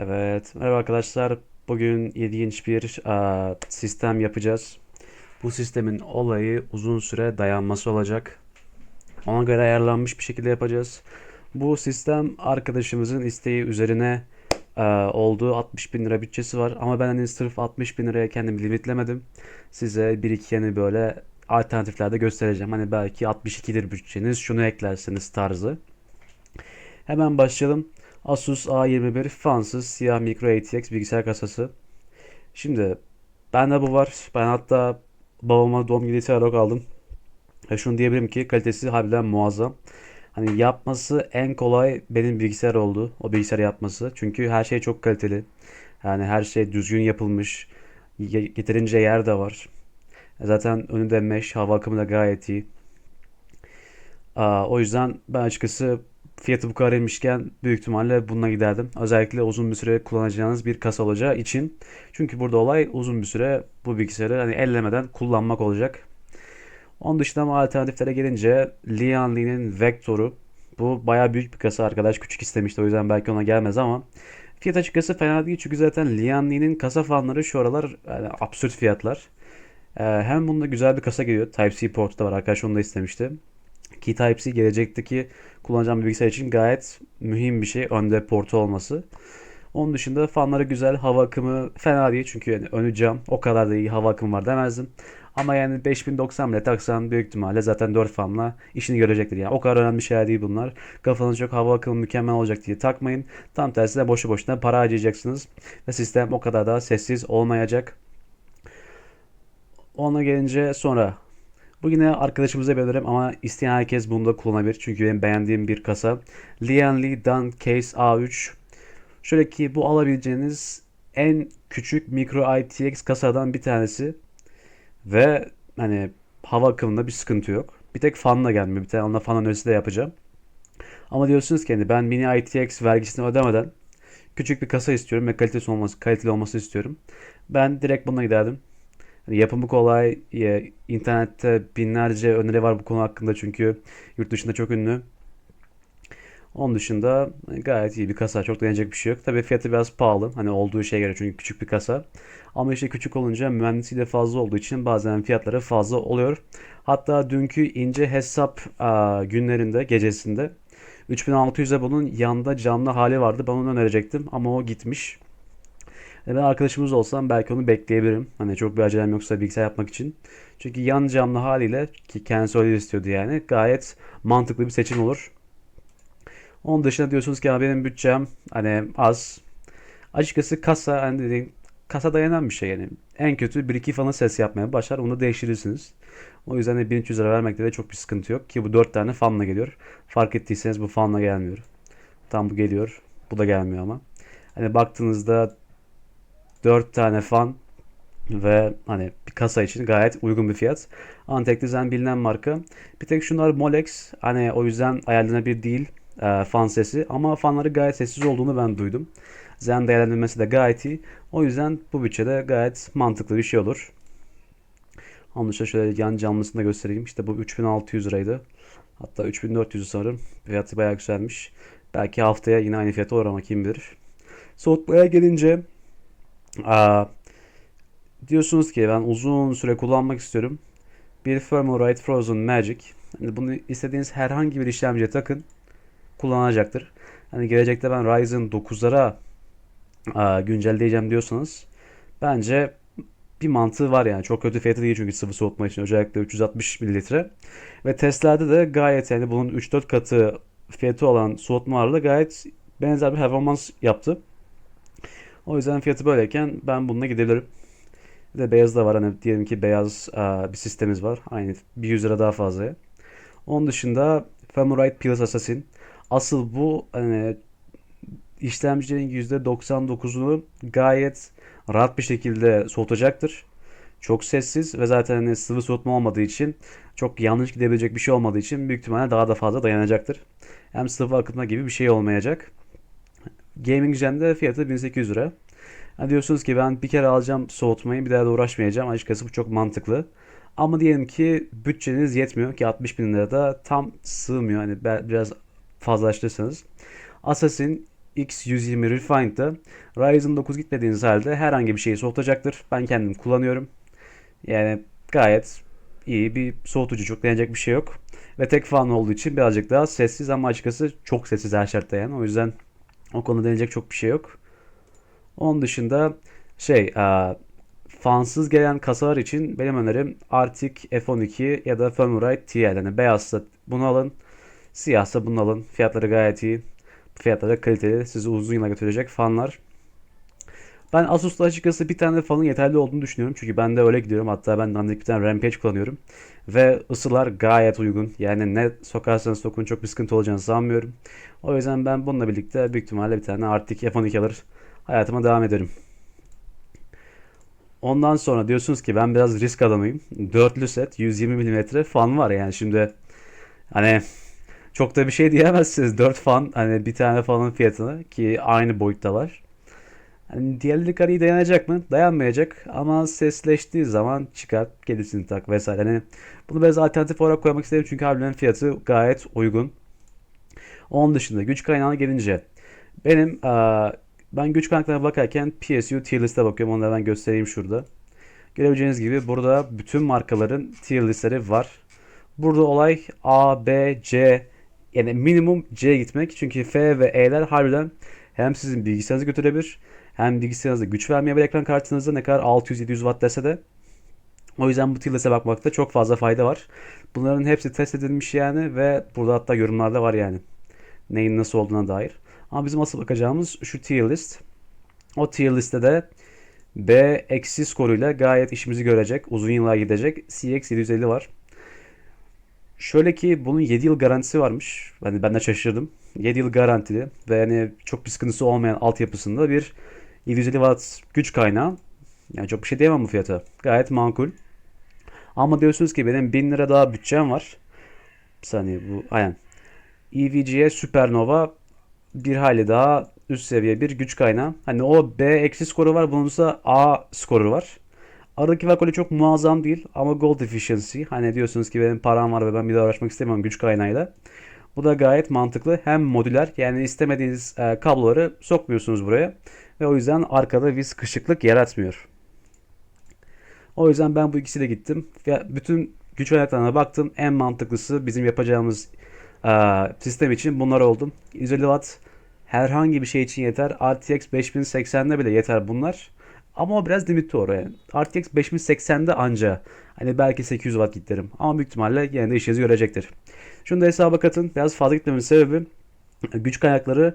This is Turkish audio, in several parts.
Evet, merhaba arkadaşlar. Bugün ilginç bir aa, sistem yapacağız. Bu sistemin olayı uzun süre dayanması olacak. Ona göre ayarlanmış bir şekilde yapacağız. Bu sistem arkadaşımızın isteği üzerine aa, olduğu 60 bin lira bütçesi var. Ama ben hani sırf 60 bin liraya kendimi limitlemedim. Size bir iki yani böyle alternatifler de göstereceğim. Hani belki 62'dir bütçeniz şunu eklersiniz tarzı. Hemen başlayalım. Asus A21 fansız siyah micro ATX bilgisayar kasası. Şimdi bende bu var. Ben hatta babama doğum günü olarak aldım. Ve şunu diyebilirim ki kalitesi harbiden muazzam. Hani yapması en kolay benim bilgisayar oldu. O bilgisayar yapması. Çünkü her şey çok kaliteli. Yani her şey düzgün yapılmış. Ye- Yeterince yer de var. Zaten önü de mesh, hava akımı da gayet iyi. Aa, o yüzden ben açıkçası fiyatı bu kadar inmişken büyük ihtimalle bununla giderdim. Özellikle uzun bir süre kullanacağınız bir kasa olacağı için. Çünkü burada olay uzun bir süre bu bilgisayarı hani ellemeden kullanmak olacak. Onun dışında ama alternatiflere gelince Lianli'nin Vector'u. Bu baya büyük bir kasa arkadaş küçük istemişti o yüzden belki ona gelmez ama fiyat açıkçası fena değil çünkü zaten Lianli'nin kasa fanları şu aralar yani absürt fiyatlar. Ee, hem bunda güzel bir kasa geliyor. Type-C portu da var arkadaş onu da istemişti. Ki Type-C gelecekteki kullanacağım bilgisayar için gayet mühim bir şey önde portu olması. Onun dışında fanları güzel, hava akımı fena değil çünkü yani önü cam o kadar da iyi hava akımı var demezdim. Ama yani 5090 bile taksan büyük ihtimalle zaten 4 fanla işini görecektir. Yani o kadar önemli şeyler değil bunlar. Kafanız çok hava akımı mükemmel olacak diye takmayın. Tam tersine boşu boşuna para harcayacaksınız. Ve sistem o kadar da sessiz olmayacak. Ona gelince sonra bu yine arkadaşımıza belirlerim ama isteyen herkes bunu da kullanabilir. Çünkü benim beğendiğim bir kasa. Lian Dan Case A3. Şöyle ki bu alabileceğiniz en küçük micro ITX kasadan bir tanesi. Ve hani hava akımında bir sıkıntı yok. Bir tek fanla gelmiyor. Bir tane onunla fan önerisi de yapacağım. Ama diyorsunuz ki hani ben mini ITX vergisini ödemeden küçük bir kasa istiyorum ve kalitesi olması, kaliteli olması istiyorum. Ben direkt buna giderdim. Hani yapımı kolay. e, internette binlerce öneri var bu konu hakkında çünkü yurt dışında çok ünlü. Onun dışında e, gayet iyi bir kasa. Çok deneyecek bir şey yok. Tabii fiyatı biraz pahalı. Hani olduğu şeye göre çünkü küçük bir kasa. Ama işte küçük olunca mühendisliği de fazla olduğu için bazen fiyatları fazla oluyor. Hatta dünkü ince hesap aa, günlerinde, gecesinde 3600'e bunun yanda camlı hali vardı. Ben onu önerecektim ama o gitmiş. E ben arkadaşımız olsam belki onu bekleyebilirim. Hani çok bir acelem yoksa bilgisayar yapmak için. Çünkü yan camlı haliyle ki kendisi öyle istiyordu yani gayet mantıklı bir seçim olur. Onun dışında diyorsunuz ki "Ya benim bütçem hani az. Açıkçası kasa hani dediğim kasa dayanan bir şey yani. En kötü bir iki falan ses yapmaya başlar. Onu da değiştirirsiniz. O yüzden de 1300 lira vermekte de çok bir sıkıntı yok. Ki bu 4 tane fanla geliyor. Fark ettiyseniz bu fanla gelmiyor. Tam bu geliyor. Bu da gelmiyor ama. Hani baktığınızda 4 tane fan ve hani bir kasa için gayet uygun bir fiyat. Antec Design bilinen marka. Bir tek şunlar Molex. Hani o yüzden ayarlanabilir değil e, fan sesi. Ama fanları gayet sessiz olduğunu ben duydum. Zen değerlendirmesi de gayet iyi. O yüzden bu bütçede gayet mantıklı bir şey olur. Onun dışında şöyle yan canlısını da göstereyim. İşte bu 3600 liraydı. Hatta 3400 sanırım. Fiyatı bayağı güzelmiş. Belki haftaya yine aynı fiyata ama kim bilir. Soğutmaya gelince aa, diyorsunuz ki ben uzun süre kullanmak istiyorum. Bir Thermalright Frozen Magic. Hani bunu istediğiniz herhangi bir işlemciye takın. Kullanacaktır. Hani gelecekte ben Ryzen 9'lara aa, güncelleyeceğim diyorsanız bence bir mantığı var yani. Çok kötü fiyatı değil çünkü sıvı soğutma için özellikle 360 mililitre. Ve testlerde de gayet yani bunun 3-4 katı fiyatı olan soğutmalarla gayet benzer bir performans yaptı. O yüzden fiyatı böyleyken ben bununla gidebilirim. Bir de beyaz da var. Hani diyelim ki beyaz aa, bir sistemimiz var. Aynı bir 100 lira daha fazla. Onun dışında Famorite Plus Assassin. Asıl bu hani işlemcinin %99'unu gayet rahat bir şekilde soğutacaktır. Çok sessiz ve zaten hani sıvı soğutma olmadığı için çok yanlış gidebilecek bir şey olmadığı için büyük ihtimalle daha da fazla dayanacaktır. Hem sıvı akıtma gibi bir şey olmayacak. Gaming Gen'de fiyatı 1800 lira. Ha diyorsunuz ki ben bir kere alacağım soğutmayı bir daha da uğraşmayacağım. Açıkçası bu çok mantıklı. Ama diyelim ki bütçeniz yetmiyor ki 60 bin lira da tam sığmıyor. Hani biraz fazlalaştırırsanız. Assassin X120 Refined'da Ryzen 9 gitmediğiniz halde herhangi bir şeyi soğutacaktır. Ben kendim kullanıyorum. Yani gayet iyi bir soğutucu çok deneyecek bir şey yok. Ve tek fan olduğu için birazcık daha sessiz ama açıkçası çok sessiz her şartta yani. O yüzden o konuda deneyecek çok bir şey yok. Onun dışında şey e, fansız gelen kasalar için benim önerim Arctic F12 ya da Thermalright TL. Yani beyazsa bunu alın. Siyahsa bunu alın. Fiyatları gayet iyi. Fiyatları kaliteli. Sizi uzun yıla götürecek fanlar. Ben Asus'ta açıkçası bir tane fanın yeterli olduğunu düşünüyorum. Çünkü ben de öyle gidiyorum. Hatta ben dandik bir tane Rampage kullanıyorum. Ve ısılar gayet uygun. Yani ne sokarsanız sokun çok bir sıkıntı olacağını sanmıyorum. O yüzden ben bununla birlikte büyük ihtimalle bir tane Arctic F12 alır. Hayatıma devam ederim. Ondan sonra diyorsunuz ki ben biraz risk adamıyım. Dörtlü set 120 mm fan var yani şimdi hani çok da bir şey diyemezsiniz. 4 fan hani bir tane fanın fiyatını ki aynı boyuttalar. Hani diğerleri karıyı dayanacak mı? Dayanmayacak ama sesleştiği zaman çıkar gerisini tak vesaire. Hani bunu biraz alternatif olarak koymak istedim çünkü harbiden fiyatı gayet uygun. Onun dışında güç kaynağına gelince benim ben güç kaynaklarına bakarken PSU tier liste bakıyorum. Da ben göstereyim şurada. Görebileceğiniz gibi burada bütün markaların tier listeleri var. Burada olay A, B, C yani minimum C gitmek. Çünkü F ve E'ler harbiden hem sizin bilgisayarınızı götürebilir hem bilgisayarınızda güç vermeyebilir ekran kartınızda ne kadar 600-700 watt dese de. O yüzden bu tier liste bakmakta çok fazla fayda var. Bunların hepsi test edilmiş yani ve burada hatta yorumlarda var yani. Neyin nasıl olduğuna dair. Ama bizim asıl bakacağımız şu tier list. O tier listede B eksi skoruyla gayet işimizi görecek. Uzun yıllar gidecek. CX 750 var. Şöyle ki bunun 7 yıl garantisi varmış. Yani ben de şaşırdım. 7 yıl garantili ve yani çok bir sıkıntısı olmayan altyapısında bir 750 watt güç kaynağı. Yani çok bir şey diyemem bu fiyata. Gayet makul. Ama diyorsunuz ki benim 1000 lira daha bütçem var. Bir saniye bu aynen. EVGA Supernova bir hali daha üst seviye bir güç kaynağı. Hani o B eksi skoru var. Bunun ise A skoru var. Aradaki fark öyle çok muazzam değil ama gold efficiency. Hani diyorsunuz ki benim param var ve ben bir daha uğraşmak istemiyorum güç kaynağıyla. Bu da gayet mantıklı. Hem modüler yani istemediğiniz e, kabloları sokmuyorsunuz buraya. Ve o yüzden arkada bir sıkışıklık yaratmıyor. O yüzden ben bu ikisiyle gittim. Ve bütün güç kaynaklarına baktım. En mantıklısı bizim yapacağımız sistem için bunlar oldu. 150 watt herhangi bir şey için yeter. RTX 5080'de bile yeter bunlar. Ama o biraz limitli oraya. RTX 5080'de anca hani belki 800 watt giderim. Ama büyük ihtimalle yine de işinizi görecektir. Şunu da hesaba katın. Biraz fazla gitmemin sebebi güç kaynakları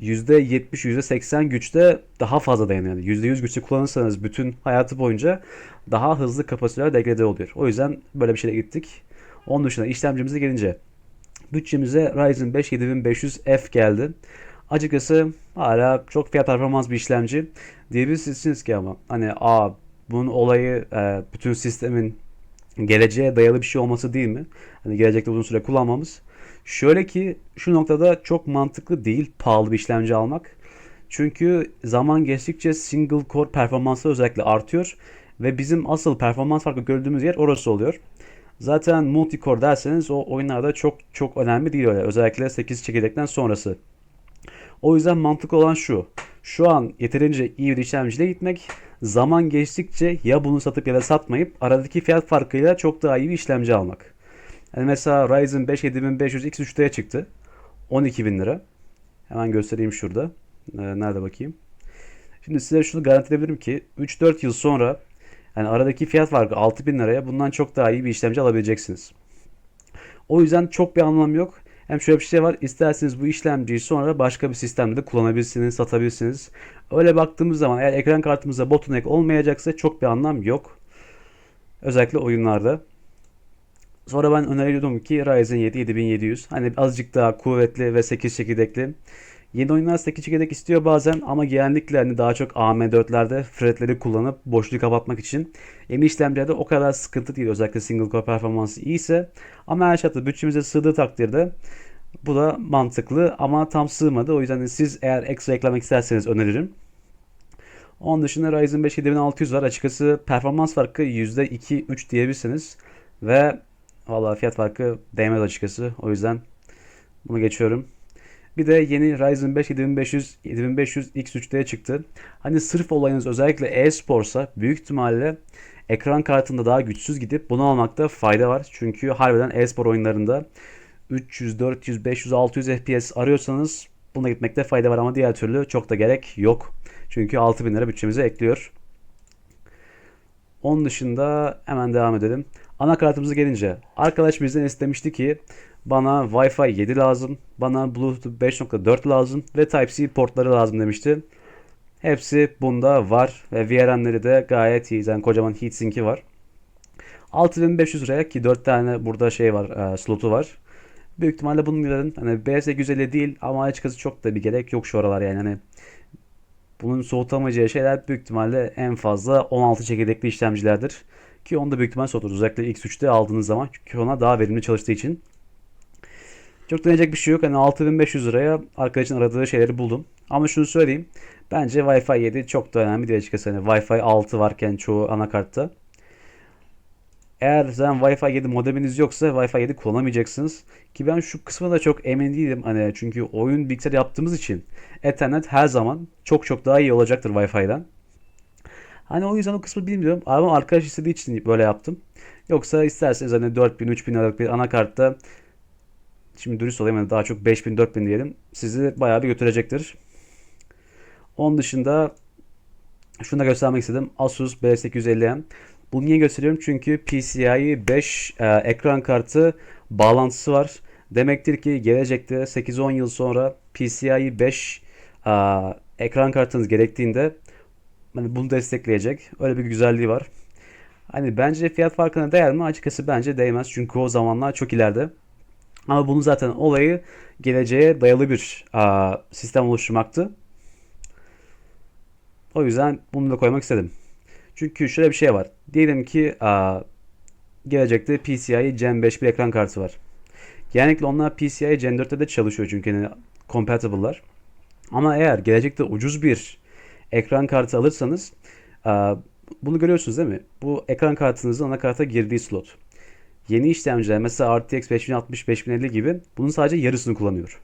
%70, %80 güçte daha fazla dayanıyor. Yani %100 güçte kullanırsanız bütün hayatı boyunca daha hızlı kapasiteler degrade oluyor. O yüzden böyle bir şeyle gittik. Onun dışında işlemcimize gelince bütçemize Ryzen 5 7500F geldi. Açıkçası hala çok fiyat performans bir işlemci diyebilirsiniz ki ama hani a bunun olayı e, bütün sistemin geleceğe dayalı bir şey olması değil mi? Hani gelecekte uzun süre kullanmamız. Şöyle ki şu noktada çok mantıklı değil pahalı bir işlemci almak. Çünkü zaman geçtikçe single core performansı özellikle artıyor ve bizim asıl performans farkı gördüğümüz yer orası oluyor. Zaten multi core derseniz o oyunlarda çok çok önemli değil öyle. Özellikle 8 çekirdekten sonrası. O yüzden mantıklı olan şu. Şu an yeterince iyi bir işlemciyle gitmek. Zaman geçtikçe ya bunu satıp ya da satmayıp aradaki fiyat farkıyla çok daha iyi bir işlemci almak. Yani mesela Ryzen 5 7500 X3'te çıktı. 12.000 lira. Hemen göstereyim şurada. Ee, nerede bakayım. Şimdi size şunu garanti edebilirim ki 3-4 yıl sonra yani aradaki fiyat farkı 6000 liraya bundan çok daha iyi bir işlemci alabileceksiniz. O yüzden çok bir anlam yok. Hem şöyle bir şey var. İsterseniz bu işlemciyi sonra başka bir sistemde de kullanabilirsiniz, satabilirsiniz. Öyle baktığımız zaman eğer ekran kartımızda bottleneck olmayacaksa çok bir anlam yok. Özellikle oyunlarda. Sonra ben öneriyordum ki Ryzen 7 7700 hani azıcık daha kuvvetli ve 8 çekirdekli. Yeni oyunlar 8 çekirdek istiyor bazen ama genellikle hani daha çok AM4'lerde threadleri kullanıp boşluğu kapatmak için. Yeni işlemcilerde o kadar sıkıntı değil özellikle single core performansı iyiyse. Ama her şartta bütçemize sığdığı takdirde bu da mantıklı ama tam sığmadı. O yüzden siz eğer ekstra eklemek isterseniz öneririm. Onun dışında Ryzen 5 7600 var. Açıkçası performans farkı %2-3 diyebilirsiniz. Ve Vallahi fiyat farkı değmez açıkçası. O yüzden bunu geçiyorum. Bir de yeni Ryzen 5 7500 7500 X3'te çıktı. Hani sırf olayınız özellikle e-sporsa büyük ihtimalle ekran kartında daha güçsüz gidip bunu almakta fayda var. Çünkü harbiden e-spor oyunlarında 300, 400, 500, 600 FPS arıyorsanız buna gitmekte fayda var ama diğer türlü çok da gerek yok. Çünkü 6000 lira bütçemize ekliyor. Onun dışında hemen devam edelim. Anakartımıza gelince arkadaş bizden istemişti ki bana Wi-Fi 7 lazım, bana Bluetooth 5.4 lazım ve Type-C portları lazım demişti. Hepsi bunda var ve VRM'leri de gayet iyi. Yani kocaman heatsink'i var. 6500 liraya ki 4 tane burada şey var, e, slotu var. Büyük ihtimalle bunların hani B850 değil ama açıkçası çok da bir gerek yok şu aralar yani. Hani bunun soğutamayacağı şeyler büyük ihtimalle en fazla 16 çekirdekli işlemcilerdir. Ki onu da büyük ihtimal soğutur. Özellikle X3'te aldığınız zaman çünkü ona daha verimli çalıştığı için. Çok deneyecek bir şey yok. Hani 6500 liraya arkadaşın aradığı şeyleri buldum. Ama şunu söyleyeyim. Bence Wi-Fi 7 çok da önemli değil açıkçası. Hani Wi-Fi 6 varken çoğu anakartta. Eğer sen Wi-Fi 7 modeminiz yoksa Wi-Fi 7 kullanamayacaksınız. Ki ben şu kısmına da çok emin değilim. Hani çünkü oyun bilgisayar yaptığımız için Ethernet her zaman çok çok daha iyi olacaktır Wi-Fi'den. Hani o yüzden o kısmı bilmiyorum. Ama arkadaş istediği için böyle yaptım. Yoksa isterseniz hani 4000-3000 liralık bir anakartta şimdi dürüst olayım hani daha çok 5000-4000 diyelim. Sizi bayağı bir götürecektir. Onun dışında şunu da göstermek istedim. Asus B850M. Bunu niye gösteriyorum? Çünkü PCIe 5 e, ekran kartı bağlantısı var. Demektir ki gelecekte 8-10 yıl sonra PCIe 5 e, ekran kartınız gerektiğinde hani bunu destekleyecek. Öyle bir güzelliği var. Hani bence fiyat farkına değer mi? Açıkçası bence değmez. Çünkü o zamanlar çok ileride. Ama bunun zaten olayı geleceğe dayalı bir a, sistem oluşturmaktı. O yüzden bunu da koymak istedim. Çünkü şöyle bir şey var. Diyelim ki a, gelecekte PCIe Gen 5 bir ekran kartı var. Genellikle onlar PCIe Gen 4'te de çalışıyor çünkü yani compatible'lar. Ama eğer gelecekte ucuz bir ekran kartı alırsanız bunu görüyorsunuz değil mi? Bu ekran kartınızın anakarta girdiği slot. Yeni işlemciler mesela RTX 5060, 5050 gibi bunun sadece yarısını kullanıyor.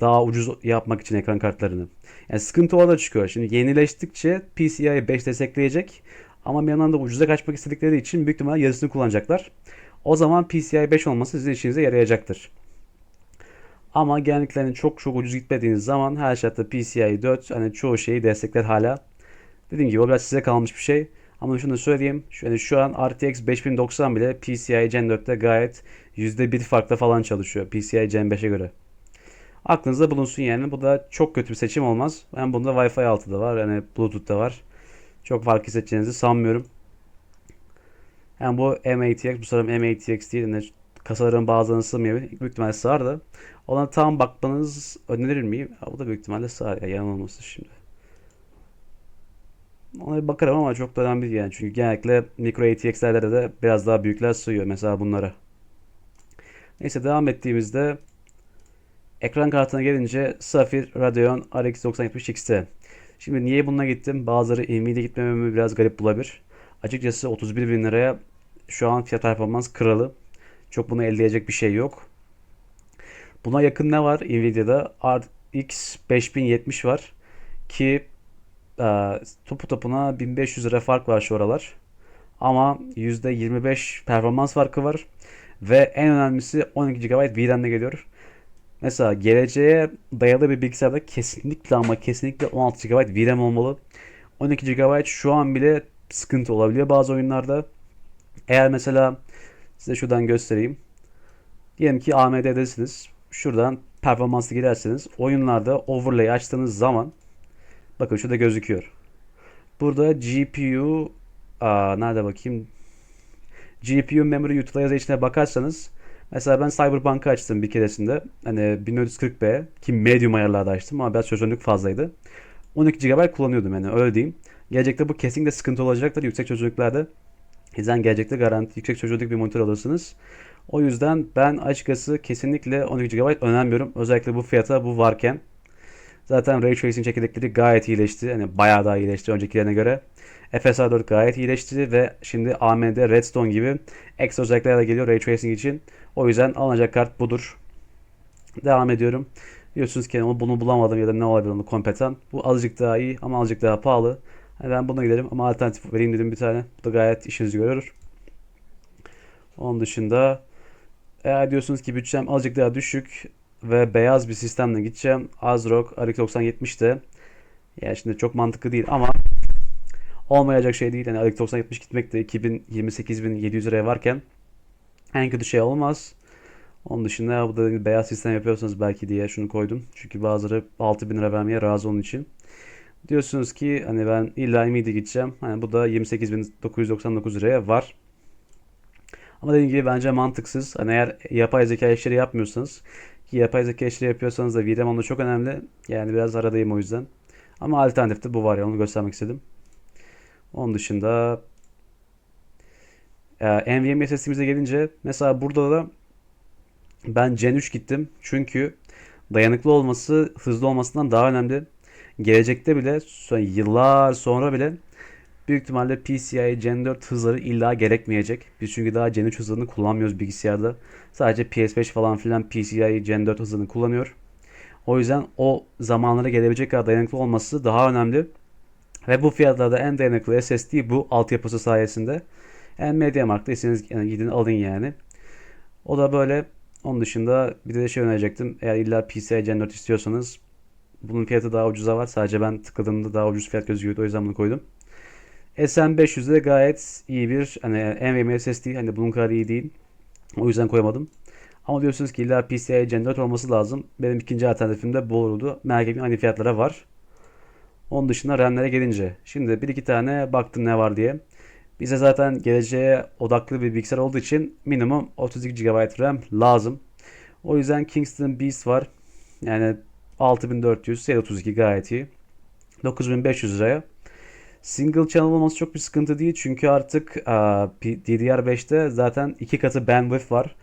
Daha ucuz yapmak için ekran kartlarını. Yani sıkıntı orada çıkıyor. Şimdi yenileştikçe PCIe 5 destekleyecek ama bir yandan da ucuza kaçmak istedikleri için büyük ihtimalle yarısını kullanacaklar. O zaman PCIe 5 olması sizin işinize yarayacaktır. Ama genellikle çok çok ucuz gitmediğiniz zaman her şartta PCIe 4 hani çoğu şeyi destekler hala. Dediğim gibi o biraz size kalmış bir şey. Ama şunu söyleyeyim. Yani şu an RTX 5090 bile PCIe Gen 4'te gayet %1 farkla falan çalışıyor. PCIe Gen 5'e göre. Aklınızda bulunsun yani. Bu da çok kötü bir seçim olmaz. Ben bunda Wi-Fi 6 da var. Yani Bluetooth da var. Çok fark hissedeceğinizi sanmıyorum. Yani bu M-ATX, bu sanırım M-ATX değil. Yani kasaların bazılarını sığmayabilir. Büyük ihtimalle sığar da. Ona tam bakmanız önerir miyim? Ya, bu da büyük ihtimalle sığar ya. Yanılması şimdi. Ona bir bakarım ama çok da önemli yani. Çünkü genellikle micro ATX'lerde de biraz daha büyükler sığıyor. Mesela bunlara. Neyse devam ettiğimizde ekran kartına gelince Sapphire Radeon RX 9070 XT. Şimdi niye bununla gittim? Bazıları Nvidia gitmememi biraz garip bulabilir. Açıkçası 31 bin liraya şu an fiyat performans kralı. Çok bunu elde bir şey yok. Buna yakın ne var? Nvidia'da RX 5070 var. Ki e, topu topuna 1500 lira fark var şu aralar. Ama %25 performans farkı var. Ve en önemlisi 12 GB VRAM'le geliyor. Mesela geleceğe dayalı bir bilgisayarda kesinlikle ama kesinlikle 16 GB VRAM olmalı. 12 GB şu an bile sıkıntı olabiliyor bazı oyunlarda. Eğer mesela size şuradan göstereyim. Diyelim ki AMD'desiniz. Şuradan performanslı girerseniz oyunlarda overlay açtığınız zaman bakın şurada gözüküyor. Burada GPU aa, nerede bakayım? GPU memory utilization'e bakarsanız Mesela ben Cyberpunk'ı açtım bir keresinde. Hani 1440p ki medium ayarlarda açtım ama biraz çözünürlük fazlaydı. 12 GB kullanıyordum yani öyle diyeyim. Gelecekte bu kesinlikle sıkıntı olacaktır yüksek çözünürlüklerde. Yüzden gelecekte garanti yüksek çözünürlük bir monitör alırsınız. O yüzden ben açıkçası kesinlikle 12 GB önermiyorum. Özellikle bu fiyata bu varken. Zaten Ray Tracing çekirdekleri gayet iyileşti. Yani bayağı daha iyileşti öncekilerine göre. FSR 4 gayet iyileşti ve şimdi AMD Redstone gibi ekstra özellikler de geliyor Ray Tracing için. O yüzden alınacak kart budur. Devam ediyorum. Diyorsunuz ki bunu bulamadım ya da ne olabilir onu kompetan. Bu azıcık daha iyi ama azıcık daha pahalı. Yani ben buna giderim ama alternatif vereyim dedim bir tane. Bu da gayet işinizi görür. Onun dışında eğer diyorsunuz ki bütçem azıcık daha düşük ve beyaz bir sistemle gideceğim. Azrock RX 9070 de yani şimdi çok mantıklı değil ama olmayacak şey değil. Yani RX 9070 gitmek de 2028.700 liraya varken en kötü şey olmaz. Onun dışında bu da beyaz sistem yapıyorsanız belki diye şunu koydum. Çünkü bazıları 6000 lira vermeye razı onun için. Diyorsunuz ki hani ben illa midi gideceğim. Hani bu da 28.999 liraya var. Ama dediğim gibi bence mantıksız. Hani eğer yapay zeka işleri yapmıyorsanız ki yapay zeka işleri yapıyorsanız da VRAM onda çok önemli. Yani biraz aradayım o yüzden. Ama alternatifte bu var ya onu göstermek istedim. Onun dışında e, NVMe SSD'mize gelince mesela burada da ben Gen 3 gittim. Çünkü dayanıklı olması hızlı olmasından daha önemli. Gelecekte bile yıllar sonra bile büyük ihtimalle PCIe Gen 4 hızları illa gerekmeyecek. Biz çünkü daha Gen 3 hızlarını kullanmıyoruz bilgisayarda. Sadece PS5 falan filan PCIe Gen 4 hızlarını kullanıyor. O yüzden o zamanlara gelebilecek kadar dayanıklı olması daha önemli. Ve bu fiyatlarda en dayanıklı SSD bu altyapısı sayesinde. En MediaMarkt'ta istediğiniz yani gidin alın yani. O da böyle. Onun dışında bir de şey önerecektim. Eğer illa PCIe Gen 4 istiyorsanız bunun fiyatı daha ucuza var. Sadece ben tıkladığımda daha ucuz fiyat gözüküyordu. O yüzden bunu koydum. SM500'de gayet iyi bir hani NVMe SSD hani bunun kadar iyi değil. O yüzden koyamadım. Ama diyorsunuz ki illa PCIe Gen 4 olması lazım. Benim ikinci alternatifim de bu olurdu. Merak etmeyin aynı fiyatlara var. Onun dışında RAM'lere gelince. Şimdi bir iki tane baktım ne var diye. Bize zaten geleceğe odaklı bir bilgisayar olduğu için minimum 32 GB RAM lazım. O yüzden Kingston Beast var. Yani 6400 32 gayet iyi. 9500 liraya. Single channel olması çok bir sıkıntı değil. Çünkü artık DDR5'te zaten iki katı bandwidth var.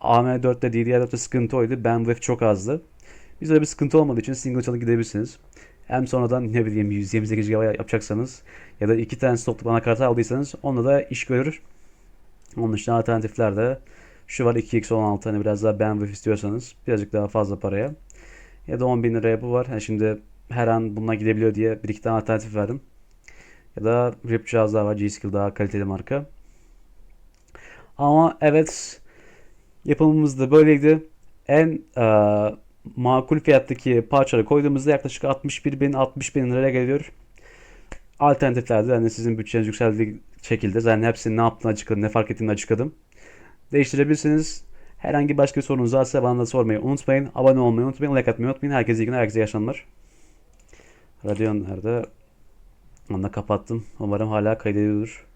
AM4'te DDR4'te sıkıntı oydu. Bandwidth çok azdı. Bizde bir sıkıntı olmadığı için single channel gidebilirsiniz. Hem sonradan ne bileyim 128 GB yapacaksanız ya da iki tane stoplu anakart aldıysanız onunla da iş görür. Onun dışında alternatiflerde şu var 2x16 hani biraz daha bandwidth istiyorsanız birazcık daha fazla paraya. Ya da 10 bin liraya bu var. Yani şimdi her an bununla gidebiliyor diye bir iki tane alternatif verdim. Ya da RIP cihazlar var. G-Skill daha kaliteli marka. Ama evet yapımımız da böyleydi. En e, makul fiyattaki parçaları koyduğumuzda yaklaşık 61 bin 60 bin liraya geliyor. Alternatiflerde yani sizin bütçeniz yükseldiği şekilde zaten hepsini ne yaptığını açıkladım, ne fark ettiğini açıkladım. Değiştirebilirsiniz. Herhangi başka sorunuz varsa bana da sormayı unutmayın. Abone olmayı unutmayın. Like atmayı unutmayın. Herkese iyi günler, herkese yaşanlar. Radyon nerede? Onu kapattım. Umarım hala kaydediyordur.